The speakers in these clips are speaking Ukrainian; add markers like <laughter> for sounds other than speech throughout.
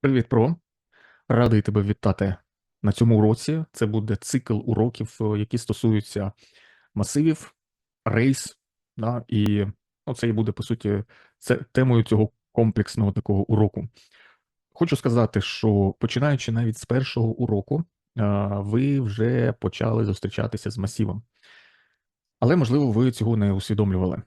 Привіт, Про. Радий тебе вітати на цьому уроці. Це буде цикл уроків, е, які стосуються масивів, рейс, да, і ну, це і буде, по суті, це темою цього комплексного такого уроку. Хочу сказати, що починаючи навіть з першого уроку, ви вже почали зустрічатися з масивом. Але, можливо, ви цього не усвідомлювали.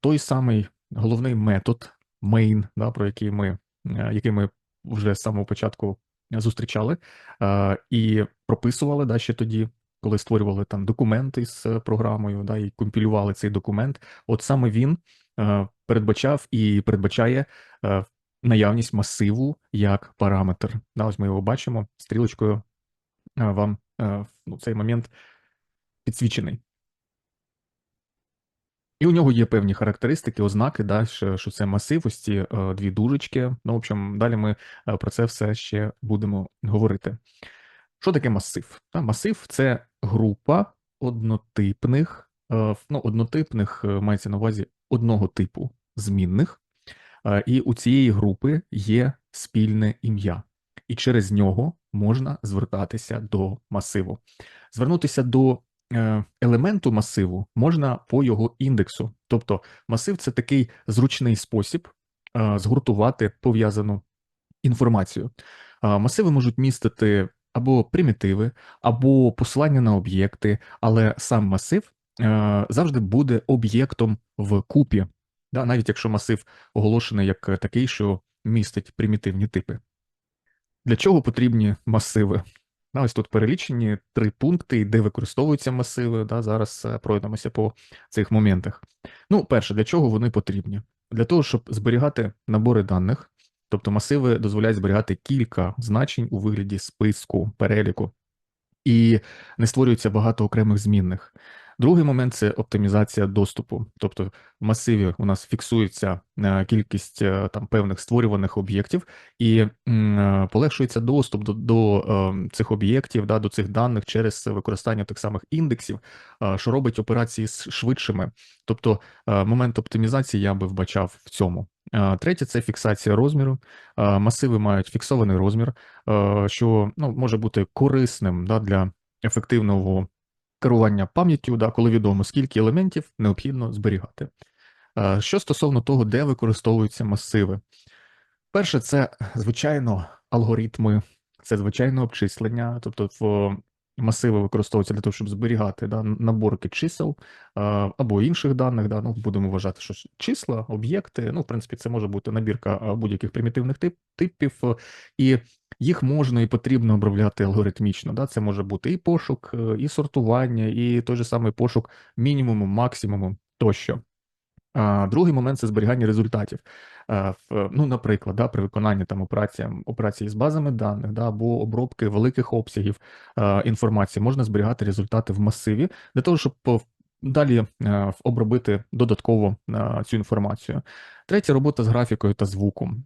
Той самий головний метод, main, да, про який ми, е, який ми вже з самого початку зустрічали а, і прописували да, ще тоді, коли створювали там документи з програмою, да, і компілювали цей документ. От саме він а, передбачав і передбачає наявність масиву як параметр. Да, Ось ми його бачимо стрілочкою вам а, ну, цей момент підсвічений. І у нього є певні характеристики, ознаки, да, що що це масив, ось ці е, дві дужечки. Ну, в общем, далі ми е, про це все ще будемо говорити. Що таке масив? Масив це група однотипних, е, ну, однотипних мається на увазі одного типу змінних, і у цієї групи є спільне ім'я, і через нього можна звертатися до масиву. Звернутися до елементу масиву можна по його індексу. Тобто масив це такий зручний спосіб е, згуртувати пов'язану інформацію. Масиви можуть містити або примітиви, або посилання на об'єкти, але сам масив е, завжди буде об'єктом в купі, навіть якщо масив оголошений як такий, що містить примітивні типи. Для чого потрібні масиви? Да, Ось тут перелічені три пункти, де використовуються масиви. Да, Зараз е, пройдемося по цих моментах. Ну, перше, для чого вони потрібні? Для того, щоб зберігати набори даних, тобто масиви дозволяють зберігати кілька значень у вигляді списку, переліку, і не створюється багато окремих змінних. Другий момент це оптимізація доступу. Тобто в масиві у нас фіксується е, кількість е, там певних створюваних об'єктів, і е, полегшується доступ до до цих об'єктів, да, до цих даних через використання тих самих індексів, що робить операції швидшими. Тобто момент оптимізації я би вбачав в цьому. Третє це фіксація розміру. Масиви мають фіксований розмір, що ну, може бути корисним да, для ефективного керування пам'яттю, да, коли відомо, скільки елементів необхідно зберігати. Що стосовно того, де використовуються масиви, перше, це звичайно алгоритми, це звичайно обчислення, тобто в масиви використовуються для того, щоб зберігати да, наборки чисел або інших даних. Да, ну, Будемо вважати, що числа, об'єкти. Ну, в принципі, це може бути набірка будь-яких примітивних тип, типів, і їх можна і потрібно обробляти алгоритмічно. Да? Це може бути і пошук, е, і сортування, і той же самий пошук мінімуму, максимуму тощо. А, Другий момент це зберігання результатів. Ну, Наприклад, да, при виконанні там операції, операції з базами даних да, або обробки великих обсягів інформації можна зберігати результати в масиві для того, щоб далі обробити додатково цю інформацію. Третя робота з графікою та звуком.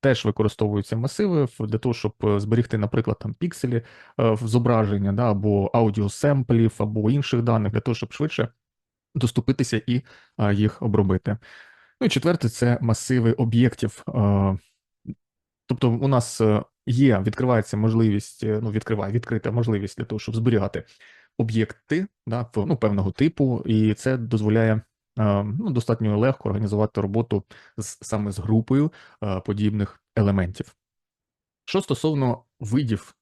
Теж використовуються масиви для того, щоб е, зберігти, наприклад, там пікселі е, в зображення, да, або аудіосемплів, або інших даних, для того, щоб швидше доступитися і їх обробити. Ну і четверте, це масиви об'єктів. Тобто, у нас е, є, відкривається можливість, ну, відкриває відкрита можливість для того, щоб зберігати об'єкти да, ну, певного типу, і це дозволяє ну, достатньо легко організувати роботу з саме з групою подібних елементів. Що стосовно видів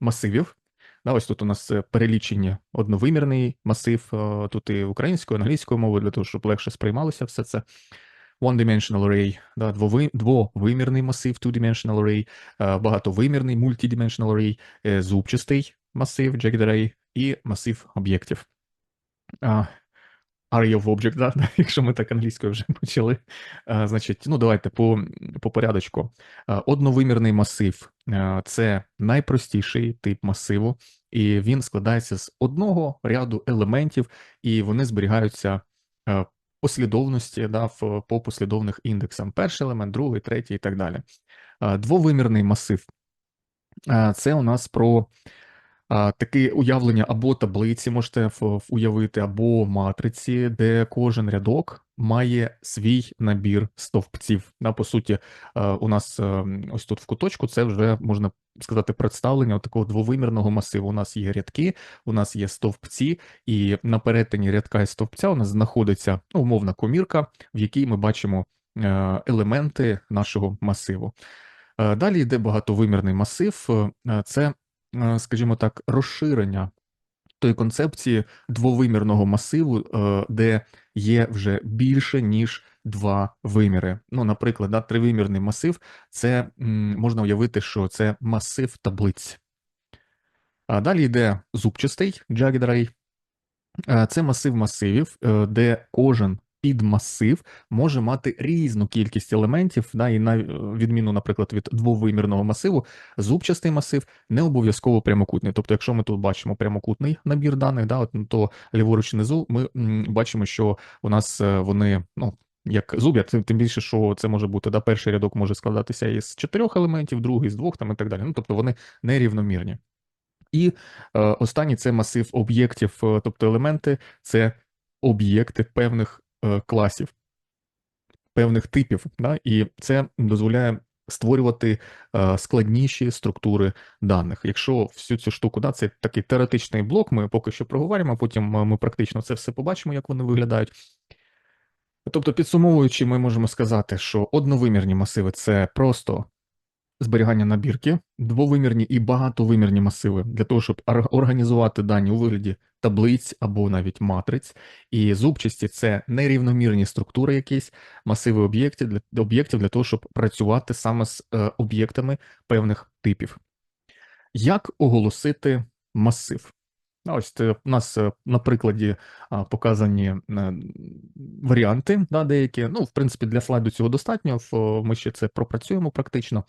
масивів, да, ось тут у нас перелічені одновимірний масив, тут і українською, англійською мовою, для того, щоб легше сприймалося все це. One-dimensional array, да, двовимірний масив, two-dimensional array, багатовимірний multidimensional array, е, зубчастий масив, jagged array і масив об'єктів. Array of Object, да? <laughs> якщо ми так англійською вже <laughs> почали. А, Значить, ну давайте по по порядочку. Одновимірний масив це найпростіший тип масиву, і він складається з одного ряду елементів, і вони зберігаються послідовності да, в, по послідовних індексам. Перший елемент, другий, третій і так далі. Двовимірний масив це у нас про таке уявлення або таблиці можете уявити, або матриці, де кожен рядок має свій набір стовпців. Да, по суті, е, у нас е, ось тут в куточку це вже можна сказати представлення такого двовимірного масиву. У нас є рядки, у нас є стовпці, і на перетині рядка і стовпця у нас знаходиться ну, умовна комірка, в якій ми бачимо е, елементи нашого масиву. Далі йде багатовимірний масив. Це, скажімо так, розширення тої концепції двовимірного масиву, е, де є вже більше ніж два виміри. Ну, наприклад, да, тривимірний масив це можна уявити, що це масив таблиць. А далі йде зубчастий jagged. Е, Це масив масивів, е, де кожен підмасив може мати різну кількість елементів, да, і на е, відміну, наприклад, від двовимірного масиву, зубчастий масив не обов'язково прямокутний. Тобто, якщо ми тут бачимо прямокутний набір даних, да, от, ну, то ліворуч внизу ми бачимо, що у нас е, вони ну. Як зуб'я, тим більше, що це може бути, да, перший рядок може складатися із чотирьох елементів, другий з двох там і так далі. Ну, тобто вони нерівномірні. І е, останній це масив об'єктів, е, тобто елементи це об'єкти певних класів, певних типів. Да? І це дозволяє створювати е, складніші структури даних. Якщо всю цю штуку, да, це такий теоретичний блок, ми поки що проговоримо, а потім е, ми практично це все побачимо, як вони виглядають. Тобто, підсумовуючи, ми можемо сказати, що одновимірні масиви це просто зберігання набірки, двовимірні і багатовимірні масиви для того, щоб ор- організувати дані у вигляді таблиць або навіть матриць. І зубчасті це нерівномірні структури, якісь масиви об'єктів для об'єктів для того, щоб працювати саме з е, об'єктами певних типів. Як оголосити масив? А Ось це у нас е, на прикладі показані е, варіанти, да, деякі. Ну, в принципі, для слайду цього достатньо. Ми ще це пропрацюємо практично.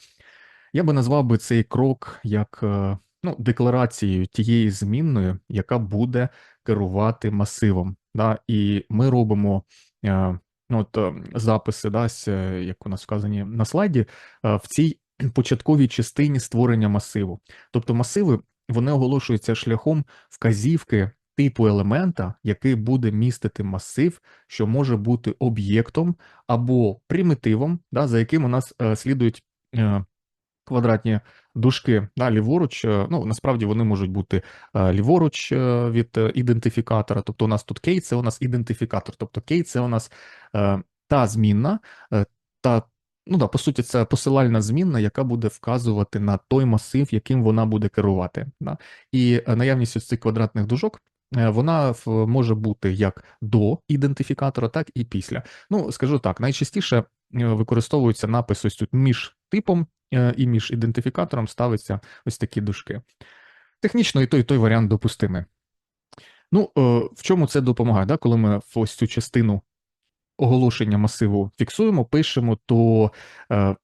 Я би назвав би цей крок як е, ну, декларацією тієї змінної, яка буде керувати масивом. Да? І ми робимо е, ну, от, е, записи, да, е, як у нас вказані на слайді, в цій початковій частині створення масиву. Тобто масиви вони оголошуються шляхом вказівки типу елемента, який буде містити масив, що може бути об'єктом або примітивом, да, за яким у нас е, слідують. е, квадратні дужки да, ліворуч. е, Ну, насправді вони можуть бути е, ліворуч е, від ідентифікатора. Тобто, у нас тут кей це у нас ідентифікатор. Тобто, кей це у нас та змінна, та, ну да, по суті, це посилальна змінна, яка буде вказувати на той масив, яким вона буде керувати. Да? І наявність ось цих квадратних дужок. Вона може бути як до ідентифікатора, так і після. Ну, скажу так, найчастіше використовується напис ось тут між типом е, і між ідентифікатором ставиться ось такі дужки. Технічно і той, і той варіант допустимий. Ну, е, в чому це допомагає? Да? Коли ми ось цю частину оголошення масиву фіксуємо, пишемо, то е,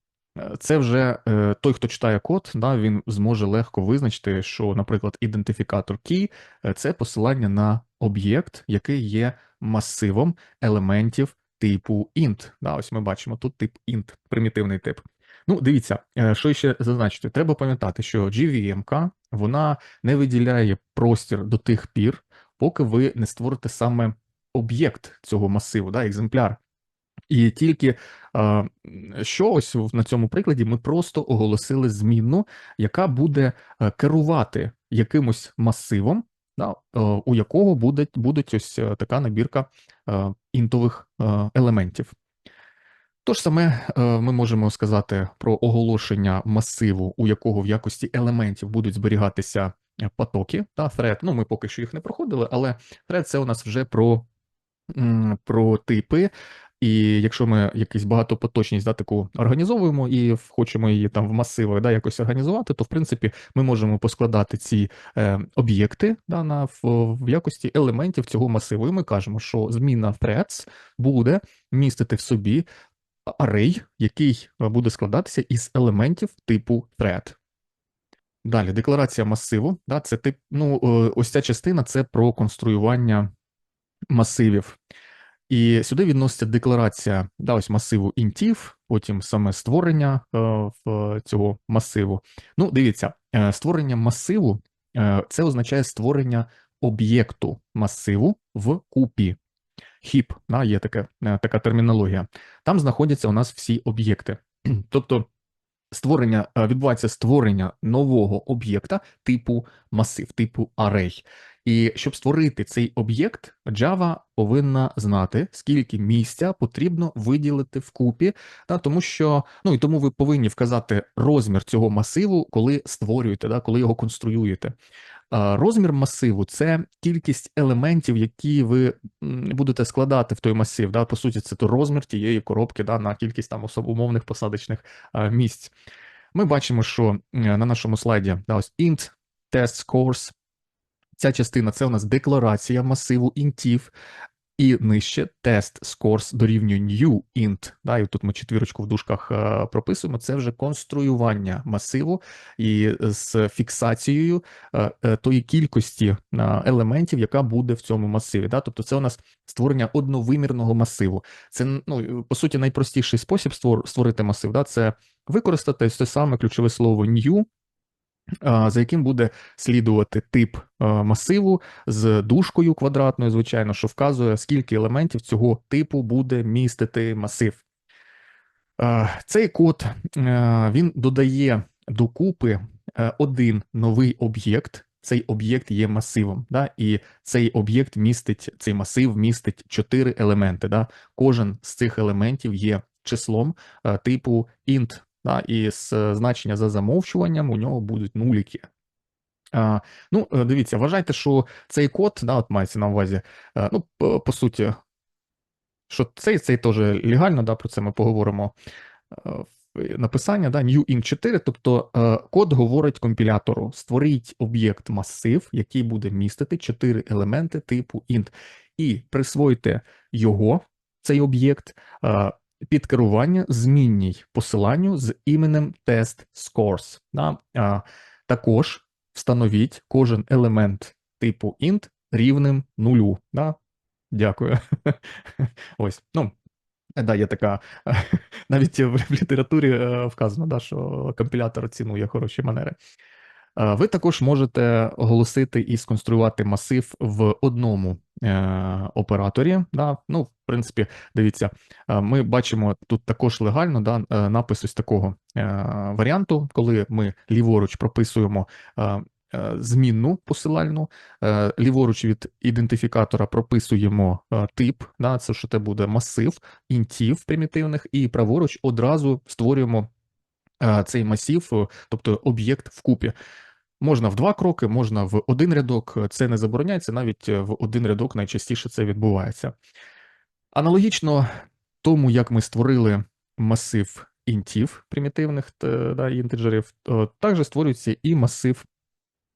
це вже той, хто читає код, да, він зможе легко визначити, що, наприклад, ідентифікатор key – це посилання на об'єкт, який є масивом елементів типу int. Да, ось ми бачимо тут тип int, примітивний тип. Ну, дивіться, е, що ще зазначити. Треба пам'ятати, що GVM вона не виділяє простір до тих пір, поки ви не створите саме об'єкт цього масиву, да, екземпляр. І тільки що ось на цьому прикладі ми просто оголосили змінну, яка буде е, керувати якимось масивом, да, е, у якого буде, будуть ось така набірка інтових елементів. То ж саме е, ми можемо сказати про оголошення масиву, у якого в якості елементів будуть зберігатися е, потоки та thread. Ну, ми поки що їх не проходили, але thread – це у нас вже про, про типи. І якщо ми якусь багатопоточність да, таку організовуємо і хочемо її там в масивах да, якось організувати, то в принципі ми можемо поскладати ці е, об'єкти да, на, в, в якості елементів цього масиву. І ми кажемо, що зміна threads буде містити в собі арей, який е, буде складатися із елементів типу thread. Далі, декларація масиву. Да, це тип, ну, е, ось ця частина це про конструювання масивів. І сюди відноситься декларація да, ось масиву інтів, потім саме створення е, в цього масиву. Ну, дивіться, е, створення масиву Е, Це означає створення об'єкту масиву в купі. Хіп, да, є таке, е, така термінологія. Там знаходяться у нас всі об'єкти. <clears throat> Тобто створення е, відбувається створення нового об'єкта типу масив, типу array. І щоб створити цей об'єкт, Java повинна знати, скільки місця потрібно виділити в купі, та тому що ну і тому ви повинні вказати розмір цього масиву, коли створюєте, да, коли його конструюєте. Розмір масиву це кількість елементів, які ви будете складати в той масив. Да? По суті, це то розмір тієї коробки да, на кількість там особ- умовних посадочних місць. Ми бачимо, що е, на нашому слайді да, ось int test scores. Ця частина це у нас декларація масиву інтів, і нижче тест scores дорівнює new int. Да, і тут ми четвірочку в дужках е, прописуємо. Це вже конструювання масиву і з фіксацією е, е, тої кількості е, елементів, яка буде в цьому масиві. Да? Тобто, це у нас створення одновимірного масиву. Це ну по суті найпростіший спосіб створ- створити масив. Да? Це використати те саме ключове слово new, за яким буде слідувати тип масиву з дужкою квадратною, звичайно, що вказує, скільки елементів цього типу буде містити масив. Цей код він додає докупи один новий об'єкт. Цей об'єкт є масивом, да, і цей об'єкт містить цей масив містить чотири елементи. Да. Кожен з цих елементів є числом типу int, да, і з е, значення за замовчуванням у нього будуть нуліки. А, ну, е, дивіться, вважайте, що цей код, да, от мається на увазі, е, ну, по, по суті, що цей, цей теж легально, да, про це ми поговоримо. Е, Написання, да, new int 4, тобто е, код говорить компілятору: створіть об'єкт масив, який буде містити 4 елементи типу int, і присвойте його, цей об'єкт, під керування змінній посиланню з іменем test scores. Да? А, також встановіть кожен елемент типу int рівним нулю. Да? Дякую. <laughs> Ось, ну, да, є така, <laughs> навіть в <laughs> літературі е, вказано, да, що компілятор цінує хороші манери. Ви також можете оголосити і сконструювати масив в одному операторі. Да? Ну, в принципі, дивіться, е, ми бачимо тут також легально да, е, напис ось такого е, варіанту, коли ми ліворуч прописуємо е, е, змінну посилальну, е, ліворуч від ідентифікатора прописуємо е, тип, да, це що це буде масив інтів примітивних, і праворуч одразу створюємо е, цей масив, е, тобто об'єкт вкупі. Можна в два кроки, можна в один рядок. Це не забороняється, навіть е, в один рядок найчастіше це відбувається. Аналогічно тому, як ми створили масив інтів примітивних да, інтеджерів, також створюється і масив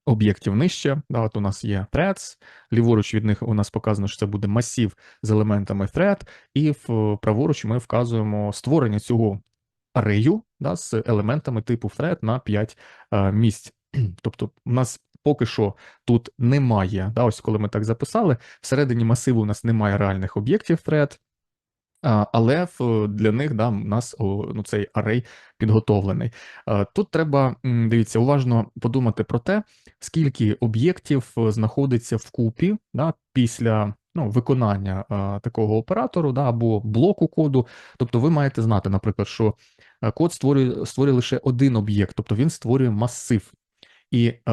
об'єктів нижче. Да, от у нас є threads, ліворуч від них у нас показано, що це буде масив з елементами thread, і в праворуч ми вказуємо створення цього арею да, з елементами типу thread на 5 е, місць. Тобто, у нас поки що тут немає. Да, ось коли ми так записали, всередині масиву у нас немає реальних об'єктів thread, але в, для них да, у нас ну, цей арей підготовлений. Тут треба, дивіться, уважно подумати про те, скільки об'єктів е, знаходиться в купі да, після ну, виконання такого оператору да, або блоку коду. Тобто ви маєте знати, наприклад, що е, код створює, створює лише один об'єкт, тобто він створює масив. І е,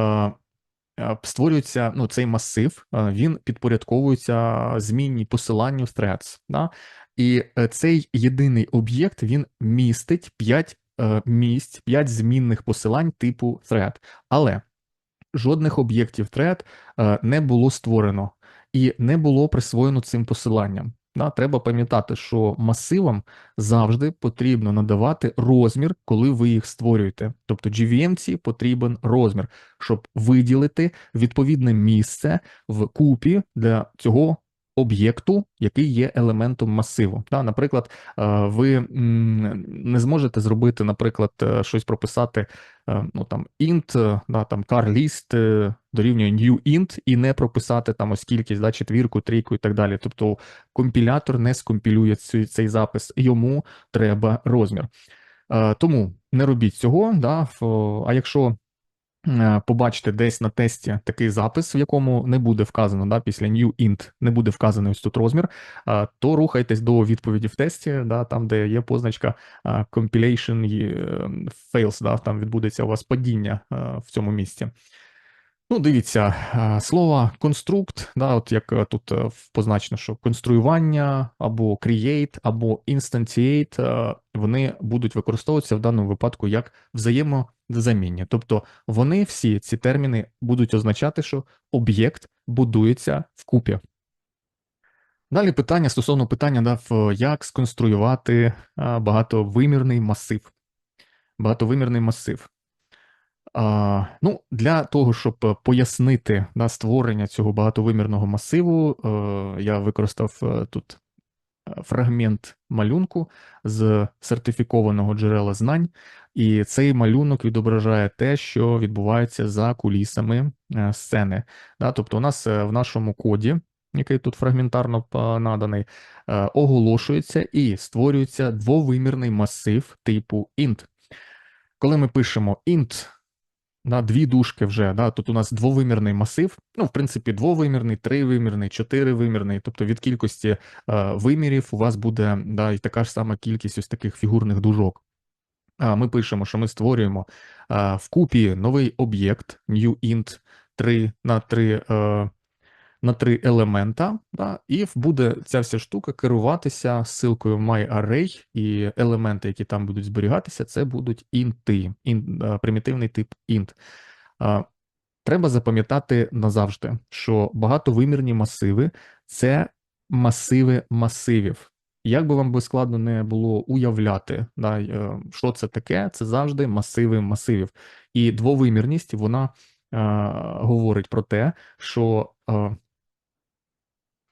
е, створюється ну, цей масив, е, він підпорядковується змінній посиланню threads. Да? І е, цей єдиний об'єкт він містить 5 місць, 5 змінних посилань типу thread. Але жодних об'єктів thread не було створено і не було присвоєно цим посиланням. Да, треба пам'ятати, що масивам завжди потрібно надавати розмір, коли ви їх створюєте. Тобто GVM-ці потрібен розмір, щоб виділити відповідне місце в купі для цього об'єкту, який є елементом масиву. Да, наприклад, е, ви не зможете зробити, наприклад, е, щось прописати, е, ну там int, да, там car list е, дорівнює new int і не прописати там ось кількість, да, четвірку, трійку і так далі. Тобто компілятор не скомпілює цей, цей запис, йому треба розмір. Тому не робіть цього, да, а якщо побачите десь на тесті такий запис, в якому не буде вказано да, після new int, не буде вказаний ось тут розмір, е, то рухайтесь до відповіді в тесті, да, там, де є позначка е, compilation е, fails, да, там відбудеться у вас падіння е, в цьому місці. Ну, дивіться, е, слово конструкт, да, от як е, тут е, позначено, що конструювання або create, або instantiate, е, вони будуть використовуватися в даному випадку як взаємозамінні. Тобто вони всі ці терміни будуть означати, що об'єкт будується вкупі. Далі питання стосовно питання, да, як сконструювати е, багатовимірний масив. Багатовимірний масив. А, Ну, Для того, щоб пояснити да, створення цього багатовимірного масиву, е, я використав е, тут е, фрагмент малюнку з сертифікованого джерела знань, і цей малюнок відображає те, що відбувається за кулісами е, сцени. Да, Тобто, у нас е, в нашому коді, який тут фрагментарно наданий, е, оголошується і створюється двовимірний масив типу int. Коли ми пишемо int на дві дужки вже. Да? Тут у нас двовимірний масив, ну, в принципі, двовимірний, тривимірний, чотиривимірний, тобто від кількості е, вимірів у вас буде да, і така ж сама кількість ось таких фігурних дужок. А ми пишемо, що ми створюємо е, вкупі новий об'єкт new int 3 на 3 е, на три елемента, да, і буде ця вся штука керуватися ссылкою myArray, і елементи, які там будуть зберігатися, це будуть інти, ін, примітивний тип int. Треба запам'ятати назавжди, що багатовимірні масиви це масиви масивів. Як би вам би складно не було уявляти, да, е, що це таке, це завжди масиви масивів. І двовимірність вона е, говорить про те, що е,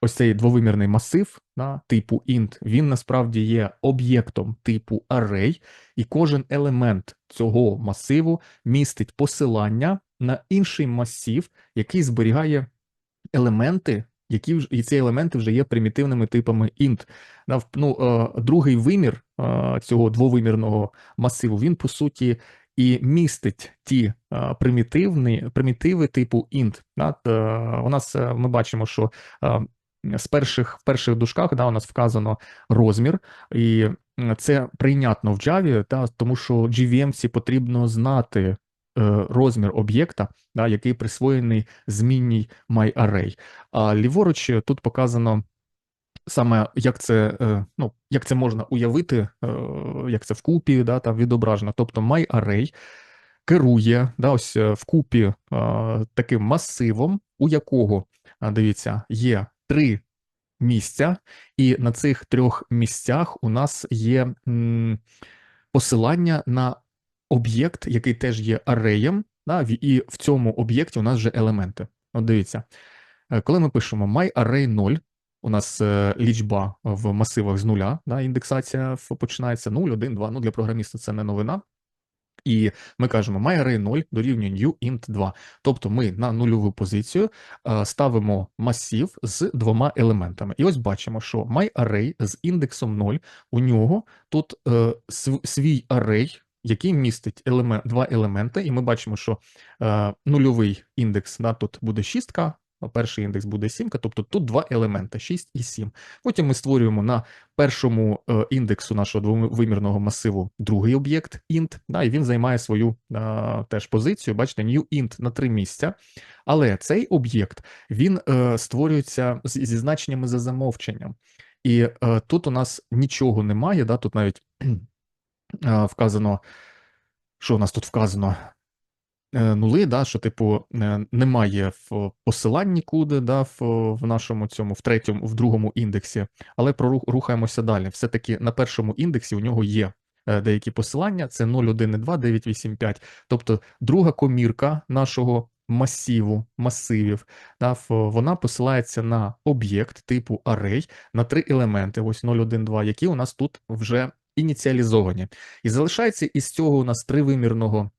ось цей двовимірний масив да, типу int, він насправді є об'єктом типу array, і кожен елемент цього масиву містить посилання на інший масив, який зберігає елементи, які вже і ці елементи вже є примітивними типами int. Ну, е, Другий вимір е, цього двовимірного масиву, він по суті. І містить ті е, примітивні примітиви типу int. У нас ми бачимо, що з перших в перших дужках да, у нас вказано розмір, і це прийнятно в Java, да, тому що GVM потрібно знати е, розмір об'єкта, да, який присвоєний змінній myArray. А ліворуч тут показано. Саме як це е, ну, як це можна уявити, е, як це вкупі да, там відображено. Тобто myArray керує да, ось вкупі таким масивом, у якого, дивіться, є три місця, і на цих трьох місцях у нас є посилання на об'єкт, який теж є ареєм, і в цьому об'єкті у нас вже елементи. От дивіться, е, коли ми пишемо myArray 0, у нас е, лічба в масивах з нуля, да, індексація починається 0, 1, 2. Ну для програміста це не новина. І ми кажемо myArray 0 дорівнює new int 2. Тобто ми на нульову позицію е, ставимо масів з двома елементами. І ось бачимо, що myArray з індексом 0, у нього тут е, свій арей, який містить елемент, два елементи, і ми бачимо, що е, нульовий індекс да, тут буде шістка, Перший індекс буде сімка, тобто тут два елементи 6 і 7. Потім ми створюємо на першому е, індексу нашого двовимірного масиву другий об'єкт int, да, і він займає свою е, теж позицію. Бачите, new int на три місця. Але цей об'єкт він е, створюється зі значеннями за замовченням. І тут у нас нічого немає. да, Тут навіть вказано, що у нас тут вказано? Е, нули, да, що, типу, е, немає в посилань нікуди, да, в в нашому цьому, в третьому, в другому індексі, але прорухаємося далі. Все-таки на першому індексі у нього є е, деякі посилання: це 0,1,2, 985. Тобто друга комірка нашого масиву, масивів, да, вона посилається на об'єкт типу array на три елементи, ось 0,1,2, які у нас тут вже ініціалізовані. І залишається із цього у нас тривимірного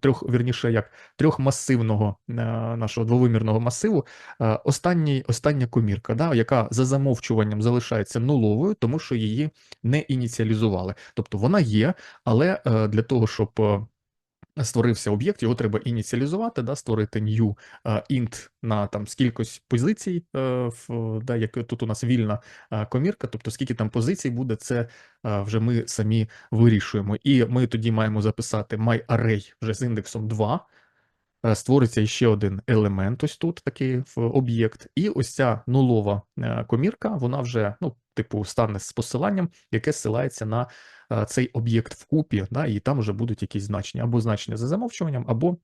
трьох, вірніше, як трьохмасивного е, нашого двовимірного масиву, е, останній, остання комірка, да, яка за замовчуванням залишається нуловою, тому що її не ініціалізували. Тобто вона є, але е, для того, щоб створився об'єкт, його треба ініціалізувати, да, створити new е, int на там скількось позицій, е, в, да, як тут у нас вільна е, комірка, тобто скільки там позицій буде, це вже ми самі вирішуємо. І ми тоді маємо записати myArray вже з індексом 2. Е, Створиться ще один елемент, ось тут такий об'єкт, і ось ця нулова е, комірка, вона вже, ну, типу, стане з посиланням, яке ссилається на е, цей об'єкт вкупі, да, і там вже будуть якісь значення, або значення за замовчуванням, або,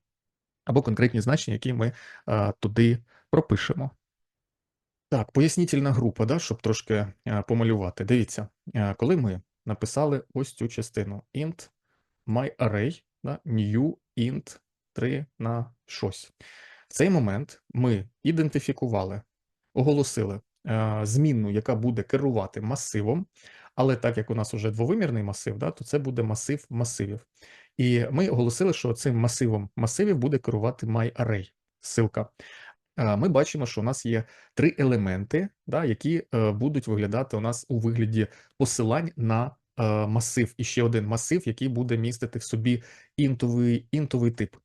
або конкретні значення, які ми е, туди пропишемо. Так, пояснітельна група, да, щоб трошки е, помалювати. Дивіться, е, коли ми написали ось цю частину int myArray, да, new int 3 на щось. В цей момент ми ідентифікували, оголосили е, змінну, яка буде керувати масивом, але так як у нас вже двовимірний масив, да, то це буде масив масивів. І ми оголосили, що цим масивом масивів буде керувати myArray, ссылка. Е, Ми бачимо, що у нас є три елементи, да, які е, будуть виглядати у нас у вигляді посилань на е, масив. І ще один масив, який буде містити в собі інтовий, інтовий тип.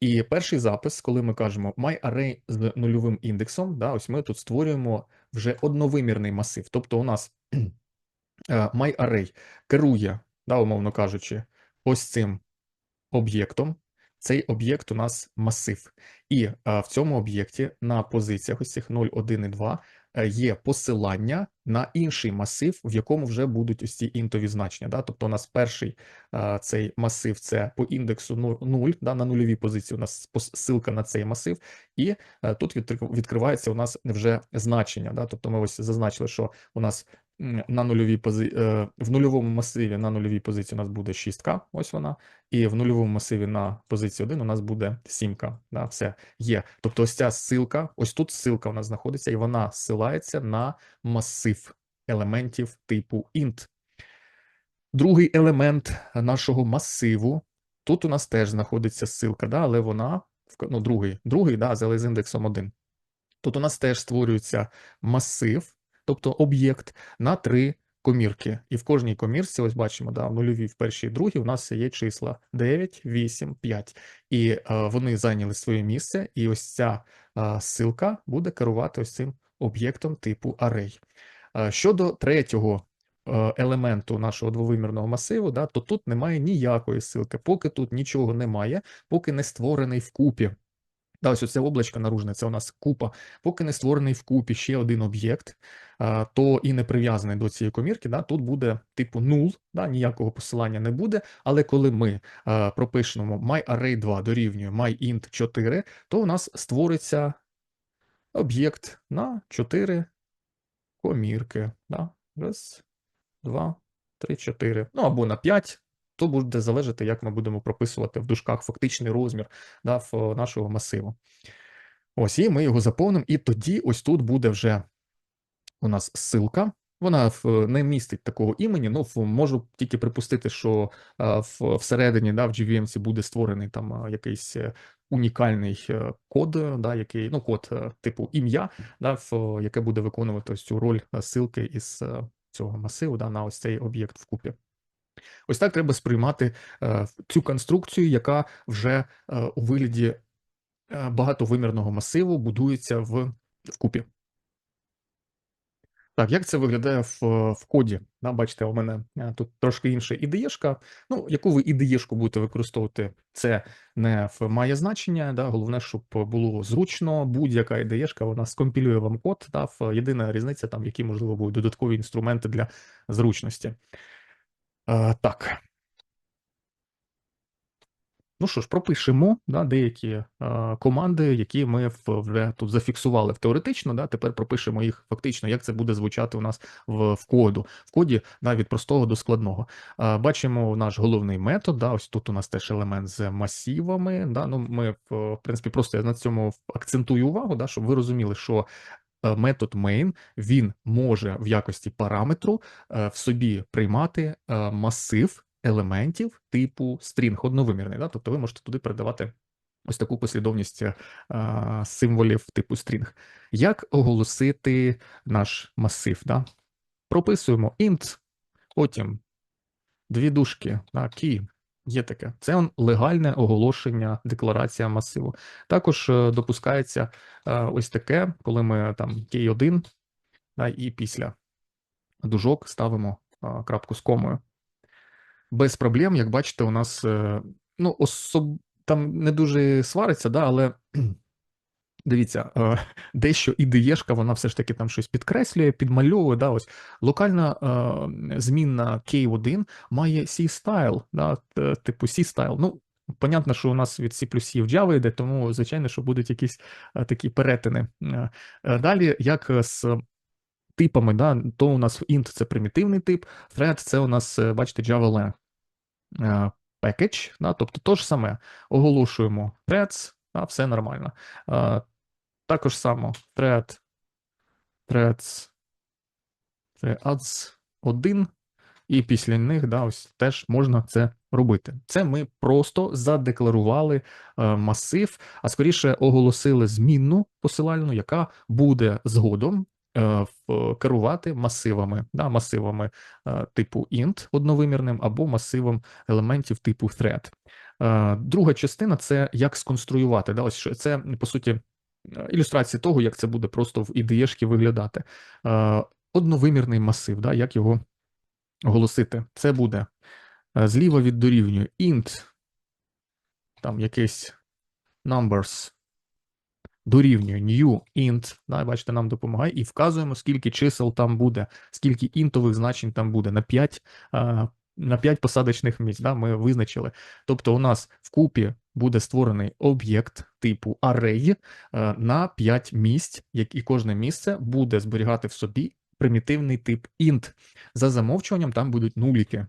І перший запис, коли ми кажемо myArray з нульовим індексом, да, ось ми тут створюємо вже одновимірний масив. Тобто у нас е, myArray керує, да, умовно кажучи, ось цим об'єктом. Цей об'єкт у нас масив. І е, в цьому об'єкті на позиціях ось цих 0, 1 і 2 е, є посилання на інший масив, в якому вже будуть ось ці інтові значення. Да? Тобто у нас перший е, цей масив це по індексу 0, да? на нульовій позиції у нас посилка на цей масив, і е, тут відкривається у нас вже значення. Да? Тобто ми ось зазначили, що у нас на нульовій пози... е, в нульовому масиві на нульовій позиції у нас буде шістка, ось вона, і в нульовому масиві на позиції 1 у нас буде сімка. Да? Все є. Тобто ось ця ссылка, ось тут ссылка у нас знаходиться, і вона ссилається на масив елементів типу int. Другий елемент нашого масиву. Тут у нас теж знаходиться ссылка, да, але вона в- ну, другий, другий, да, але з індексом 1. Тут у нас теж створюється масив, тобто об'єкт на три комірки. І в кожній комірці, ось бачимо, да, в нульовій, в першій, і другій у нас є числа 9, 8, 5. І е, вони зайняли своє місце, і ось ця е, ссылка буде керувати ось цим об'єктом типу array. Е, Щодо третього е, елементу нашого двовимірного масиву, да, то тут немає ніякої ссылки. Поки тут нічого немає, поки не створений вкупі. Да, ось облачко наружне, це у нас купа. Поки не створений вкупі ще один об'єкт, то і не прив'язаний до цієї комірки, да, тут буде типу null, да, ніякого посилання не буде. Але коли ми пропишемо myArray2 дорівнює myInt 4, то у нас створиться об'єкт на 4 комірки. Да? Раз, два, три, чотири. Ну або на 5. То буде залежати, як ми будемо прописувати в дужках фактичний розмір да, нашого масиву. Ось, і ми його заповнимо, і тоді ось тут буде вже у нас ссылка. Вона не містить такого імені, ну можу тільки припустити, що всередині да, в GVM буде створений там якийсь е, унікальний е, код, да, який, ну, код е, типу ім'я, да, яке буде виконувати ось цю роль ссылки із цього масиву да, на ось цей об'єкт вкупі. Ось так треба сприймати е, цю конструкцію, яка вже е, у вигляді е, багатовимірного масиву будується в, вкупі. Так, як це виглядає в, в коді? Да, бачите, у мене тут трошки інша ідеєшка. Ну, яку ви ідеєшку будете використовувати, це не має значення. Да, головне, щоб було зручно. Будь-яка ідеєшка, вона скомпілює вам код. Да, єдина різниця, там, які, можливо, будуть додаткові інструменти для зручності. Е, так. Ну що ж, пропишемо да, деякі е, команди, які ми вже тут зафіксували в теоретично. Да, тепер пропишемо їх фактично, як це буде звучати у нас в, в коду. В коді да, від простого до складного. Е, бачимо наш головний метод. Да, ось тут у нас теж елемент з масивами. Да, ну, ми, в принципі, просто я на цьому акцентую увагу, да, щоб ви розуміли, що метод main він може в якості параметру е, в собі приймати е, масив елементів типу стрінг одновимірний. Да? Тобто ви можете туди передавати ось таку послідовність е, символів типу стрінг. Як оголосити наш масив? Да? Прописуємо int, потім дві дужки, да, key, Є таке. Це легальне оголошення, декларація масиву. Також е, допускається е, ось таке, коли ми там K1 да, і після дужок ставимо е, крапку з комою. Без проблем, як бачите, у нас е, ну, особ... там не дуже свариться, да, але Дивіться, е, дещо ідеєшка, вона все ж таки там щось підкреслює, підмальовує. Да, ось Локальна е, змінна K1 має C-style, да, типу C-style. Ну, понятно, що у нас від C плюс в Java йде, тому, звичайно, що будуть якісь е, такі перетини. Далі, як з типами, да, то у нас int – це примітивний тип, thread – це у нас, бачите, Java е, package, да, тобто то ж саме. Оголошуємо threads, да, все нормально. Також само thread, threads, threads 1, і після них да, ось теж можна це робити. Це ми просто задекларували е, масив, а скоріше оголосили змінну посилальну, яка буде згодом е, в- керувати масивами, да, масивами е, типу int одновимірним або масивом елементів типу thread. Е, Друга частина це як сконструювати. Да, ось це по суті ілюстрація того, як це буде просто в ідеєшки виглядати. Е, Одновимірний масив, да, як його оголосити. Це буде е, зліва від дорівнює int, там якийсь numbers дорівнює new int, да, бачите, нам допомагає, і вказуємо, скільки чисел там буде, скільки інтових значень там буде на 5, е, на 5 посадочних місць. Да, ми визначили. Тобто у нас в купі буде створений об'єкт типу array е, на 5 місць, як і кожне місце буде зберігати в собі примітивний тип int. За замовчуванням там будуть нуліки.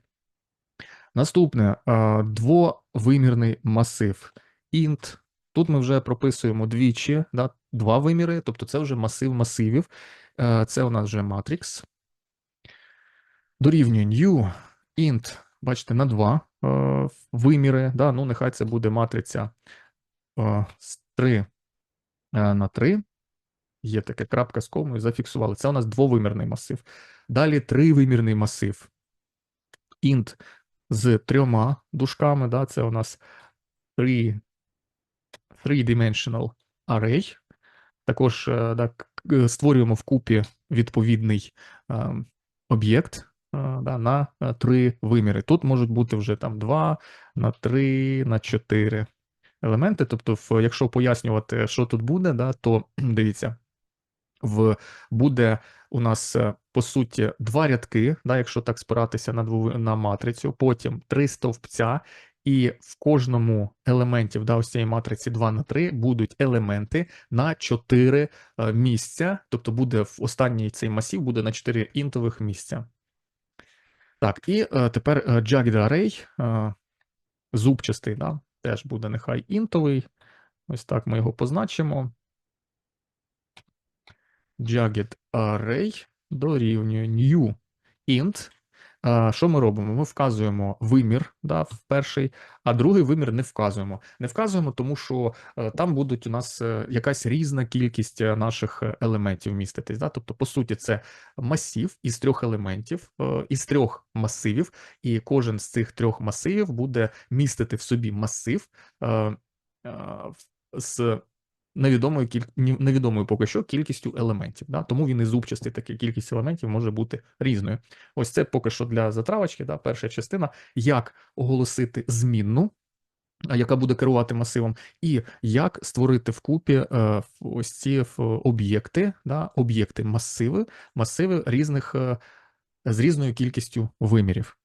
Наступне е, двовимірний масив int. Тут ми вже прописуємо двічі, да, два виміри, тобто це вже масив масивів. Е, Це у нас вже матрикс. Дорівнює new int, бачите, на два е, виміри. Да, ну, нехай це буде матриця е, з 3 на 3. Є таке крапка з комою, зафіксували. Це у нас двовимірний масив. Далі тривимірний масив. int з трьома дужками, да, це у нас three, three-dimensional array. Також е, да, к- к- створюємо вкупі відповідний е, об'єкт е, да, на е, три виміри. Тут можуть бути вже там 2 на 3, на 4 елементи. Тобто, в, якщо пояснювати, що тут буде, да, то <clears throat> дивіться, в буде у нас е, по суті два рядки, да, якщо так спиратися на дву на матрицю, потім три стовпця, і в кожному елементі да, ось цієї матриці 2 на 3 будуть елементи на 4 е, місця. Тобто буде в останній цей масів буде на 4 інтових місця. Так, і е, тепер е, jagged array, е, зубчастий, да, теж буде нехай інтовий. Ось так ми його позначимо. jagged array дорівнює new int. Що ми робимо? Ми вказуємо вимір да, в перший, а другий вимір не вказуємо. Не вказуємо, тому що е, там будуть у нас е, якась різна кількість е, наших елементів міститись. Да? Тобто, по суті, це масів із трьох елементів, із трьох масивів, і кожен з цих трьох масивів буде містити в собі масив з невідомою кіль... невідомою поки що кількістю елементів. Да? Тому він і зубчастий, така кількість елементів може бути різною. Ось це поки що для затравочки, да? перша частина, як оголосити змінну. Яка буде керувати масивом, і як створити вкупі е, ось ці об'єкти, да, об'єкти масиви, масиви різних е, з різною кількістю вимірів.